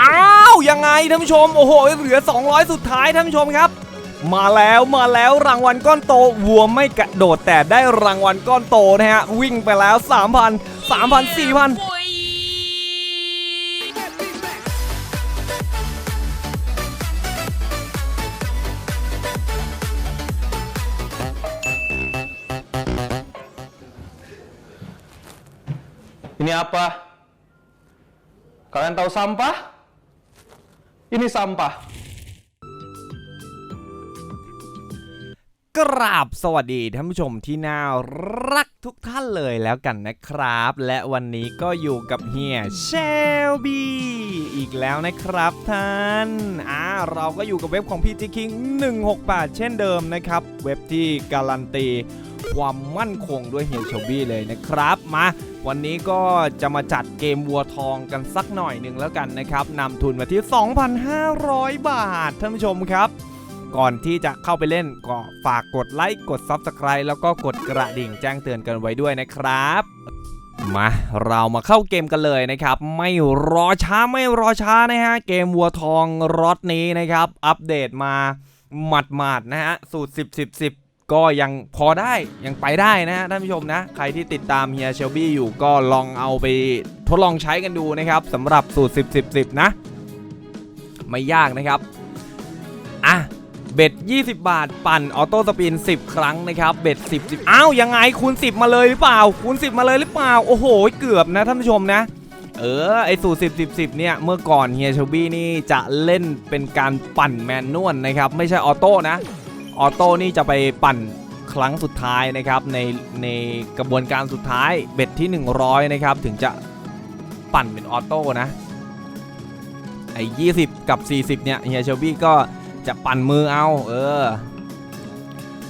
อ้าวยังไงท่านผู้ชมโอ้โหเหลือ 200 สุดท้ายท่านผู้ชมครับ มาแล้วมาแล้วรางวัลก้อนโตวัวไม่กระโดดแต่ได้รางวัลก้อนโตนะฮะวิ่งไปแล้ว 3,000 3,000 4,000 Ini apa? Kalian tahu sampah? Ini sampah. กราบสวัสดีท่านผู้ชมที่น่ารักทุกท่านเลยแล้วกันนะครับ และวันนี้ก็อยู่กับเฮียเชลบีอีกแล้วนะครับท่านอ่าเราก็อยู่กับเว็บของ PG King 168 เช่นเดิมนะครับ เว็บที่การันตี ความมั่นคงด้วยเฮียเชลบี้เลยนะครับมาวันนี้ก็จะมาจัดเกมวัวทองกันสักหน่อยหนึ่งแล้วกันนะครับนำทุนมาที่ 2,500 บาทท่านผู้ชมครับ ก่อนที่จะเข้าไปเล่นก็ฝากกดไลค์กด Subscribe แล้วก็กดกระดิ่งแจ้งเตือนกันไว้ด้วยนะครับมาเรามาเข้าเกมกันเลยนะครับ ไม่รอช้าไม่รอช้านะฮะเกมวัวทองรอตนี้นะครับ อัปเดตมาหมัดหมาดๆนะฮะสูตร 10 10 10 ก็ยังพอได้ยังไปได้นะฮะท่านผู้ชมนะ ใครที่ติดตามเฮียเชลบี้อยู่ก็ลองเอาไปทดลองใช้กันดูนะครับสำหรับสูตร 10 10 10 นะ ไม่ยากนะครับ อะ เบ็ด 20 บาท ปั่นออโต้สปิน 10 ครั้งนะครับ เบ็ด 10 10 อ้าว ยังไงคูณ 10 มาเลยหรือเปล่าคูณ 10 มาเลยหรือเปล่า โอ้โห เกือบนะท่านผู้ชมนะ เออ ไอสูตร 10 10 10 เนี่ย เมื่อก่อนเฮียเชลบี้นี่จะเล่นเป็นการปั่นแมนนวลนะครับ ไม่ใช่ออโต้นะ ออโต้นี่จะไปปั่นครั้งสุดท้ายนะครับในในกระบวนการสุดท้ายเบ็ดที่ 100 นะครับ ถึงจะปั่นเป็นออโต้นะไอ้20กับ 40 เนี่ยเฮียเชลบี้ก็จะปั่นมือเอาเออ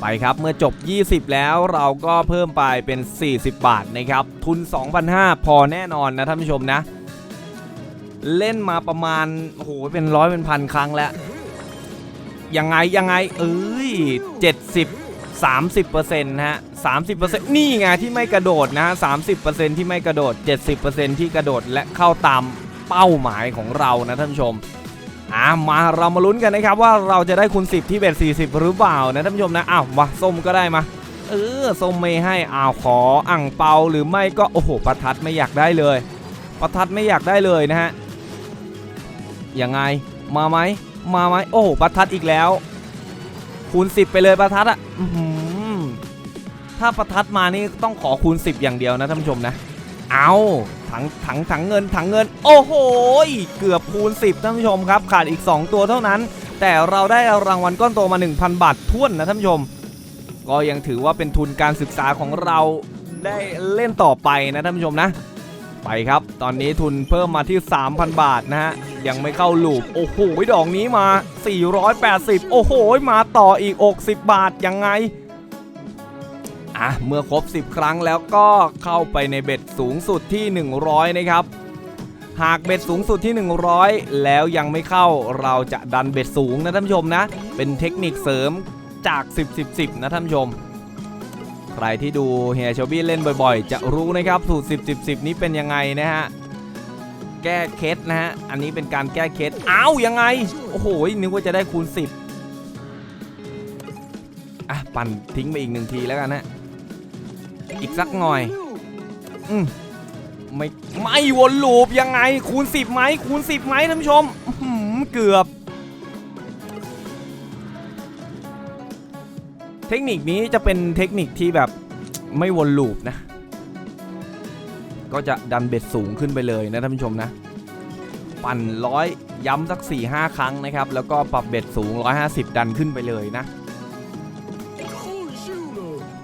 ไปครับเมื่อจบ 20 แล้วเราก็เพิ่มไปเป็น 40 บาทนะครับ ทุน 2,500 พอแน่นอนนะท่านผู้ชมนะ เล่นมาประมาณโอ้โหเป็นร้อยเป็นพันครั้งแล้ว ยังไงยังไง เอ้ย70 30%นะฮะ30%นี่ไงที่ไม่กระโดดนะ30%ที่ไม่กระโดด70%ที่กระโดดและเข้าตามเป้าหมายของเรานะท่านผู้ชมอะมาเรามาลุ้นกันนะครับว่าเราจะได้คูณ10 ที่เบ็ด40 หรือเปล่านะท่านผู้ชมนะอ้าวมาส้มก็ได้มาเออส้มไม่ให้อ้าวขออ่างเปาหรือไม่ก็โอ้โหประทัดไม่อยากได้เลย ประทัดไม่อยากได้เลยนะฮะยังไงมาไหม มาไหมโอ้โหประทัดอีกแล้ว คูณ 10 ไปเลยประทัดอะอื้อหือถ้าประทัดมานี่ต้องขอคูณ 10 อย่างเดียวนะท่านผู้ชมนะ เอาถังถังถังเงินถังเงิน โอ้โหเกือบคูณ 10ท่านผู้ชมครับ ขาดอีก 2 ตัวเท่านั้น แต่เราได้รางวัลก้อนโตมา 1,000 บาทท้วนนะท่านผู้ชม ก็ยังถือว่าเป็นทุนการศึกษาของเราได้เล่นต่อไปนะท่านผู้ชมนะ ไปครับ ตอนนี้ทุนเพิ่มมาที่ 3,000 บาทนะฮะ ยังไม่เข้าลูป โอ้โห ดอกนี้มา 480 โอ้โห มาต่ออีก 60 บาท ยังไง อะ เมื่อครบ 10 ครั้งแล้วก็เข้าไปในเบ็ดสูงสุดที่ 100 นะครับ หากเบ็ดสูงสุดที่ 100 แล้วยังไม่เข้าเราจะดันเบ็ดสูงนะท่านผู้ชมนะ เป็นเทคนิคเสริมจาก 10 10 10 นะท่านผู้ชม ใครที่ดูเฮียชบี้เล่นบ่อยๆ จะรู้นะครับสูตร 10 10 10 นี้เป็นยังไงนะฮะ แก้เคล็ดนะฮะ อันนี้เป็นการแก้เคล็ดอ้าวยังไง โอ้โห นึกว่าจะได้คูณ 10 อะ ปั่นทิ้งไปอีกหนึ่งทีแล้วกันนะอีกสักหน่อย อืมไม่ ไม่วนลูปยังไง คูณ 10ไหมคูณ 10ไหมท่านผู้ชมเกือบ เทคนิคนี้จะเป็นเทคนิคที่แบบไม่วนลูปนะ ก็จะดันเบ็ดสูงขึ้นไปเลยนะท่านผู้ชมนะ ปั่นร้อยย้ำสัก 4-5 ครั้งนะครับ แล้วก็ปรับเบ็ดสูง 150 ดันขึ้นไปเลยนะ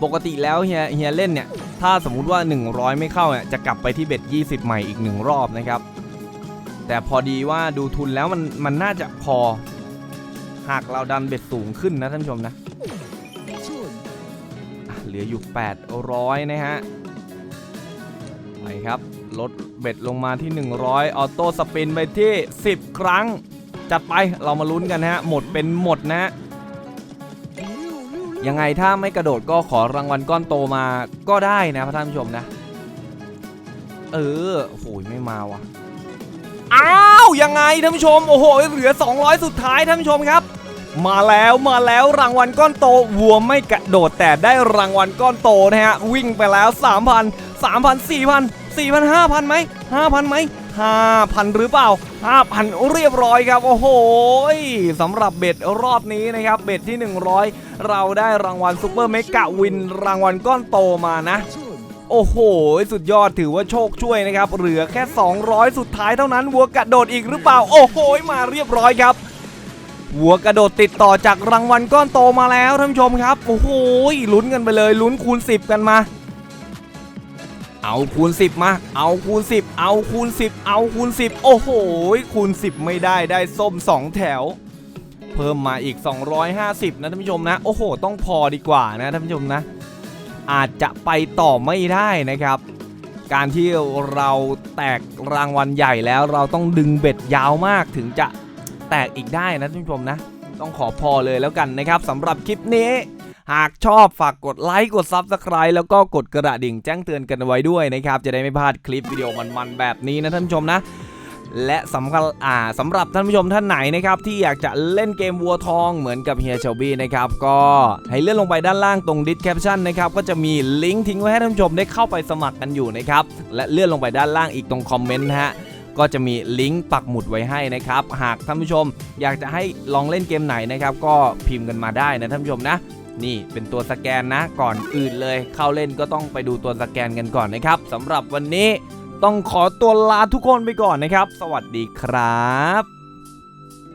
ปกติแล้วเฮียเฮียเล่นเนี่ย ถ้าสมมุติว่า 100 ไม่เข้าเนี่ยจะกลับไปที่เบ็ด 20 ใหม่อีก 1 รอบนะครับ แต่พอดีว่าดูทุนแล้วมันมันน่าจะพอ หากเราดันเบ็ดสูงขึ้นนะท่านผู้ชมนะ ลืออยู่ 800 นะฮะ ไปครับ ลดเบ็ดลงมาที่ 100 ออโต้สปินไปที่ 10 ครั้ง จัดไปเรามาลุ้นกันนะฮะ หมดเป็นหมดนะฮะยังไงถ้าไม่กระโดดก็ขอรางวัลก้อนโตมาก็ได้นะท่านผู้ชมนะ เออโอ้โหไม่มาวะอ้าว ยังไงท่านผู้ชม โอ้โห เหลือ 200 สุดท้ายท่านผู้ชมครับ มาแล้วมาแล้วรางวัลก้อนโตวัวไม่กระโดดแต่ได้รางวัลก้อนโตนะฮะวิ่งไปแล้ว 3,000 3,000 4,000 4,000 5,000ไหม5,000ไหม5,000 หรือเปล่า 5,000 เรียบร้อยครับ โอ้โหสำหรับเบ็ดรอบนี้นะครับเบ็ดที่ 100 เราได้รางวัลซูเปอร์เมกะวินรางวัลก้อนโตมานะโอ้โห สุดยอดถือว่าโชคช่วยนะครับ เหลือแค่ 200 สุดท้ายเท่านั้นวัวกระโดดอีกหรือเปล่า โอ้โห มาเรียบร้อยครับ วัวกระโดดติดต่อจากรางวัลก้อนโตมาแล้วท่านผู้ชมครับ โอ้โหลุ้นกันไปเลยลุ้นคูณ 10 กันมา เอาคูณ 10 มา เอาคูณ 10 เอาคูณ 10 เอาคูณ 10 โอ้โหคูณ 10 ไม่ได้ได้ส้ม 2 แถว เพิ่มมาอีก 250 นะท่านผู้ชมนะ โอ้โห ต้องพอดีกว่านะท่านผู้ชมนะ อาจจะไปต่อไม่ได้นะครับการที่เราแตกรางวัลใหญ่แล้วเราต้องดึงเบ็ดยาวมากถึงจะ แตกอีกได้นะท่านผู้ชมนะ ต้องขอพอเลยแล้วกันนะครับสำหรับคลิปนี้ หากชอบฝากกดไลค์กด Subscribe แล้วก็กดกระดิ่งแจ้งเตือนกันไว้ด้วยนะครับ จะได้ไม่พลาดคลิปวิดีโอมันๆแบบนี้นะท่านผู้ชมนะและสำคัญอ่าสำหรับท่านผู้ชมท่านไหนนะครับที่อยากจะเล่นเกมวัวทองเหมือนกับเฮียเชลบี้นะครับก็ให้เลื่อนลงไปด้านล่างตรงดิสแคปชั่นนะครับก็จะมีลิงก์ทิ้งไว้ให้ท่านผู้ชมได้เข้าไปสมัครกันอยู่นะครับและเลื่อนลงไปด้านล่างอีกตรงคอมเมนต์ฮะ ก็จะมีลิงก์ปักหมุดไว้ให้นะครับ หากท่านผู้ชมอยากจะให้ลองเล่นเกมไหนนะครับ ก็พิมพ์กันมาได้นะท่านผู้ชมนะ นี่เป็นตัวสแกนนะก่อนอื่นเลย เข้าเล่นก็ต้องไปดูตัวสแกนกันก่อนนะครับสำหรับวันนี้ต้องขอตัวลาทุกคนไปก่อนนะครับ สวัสดีครับ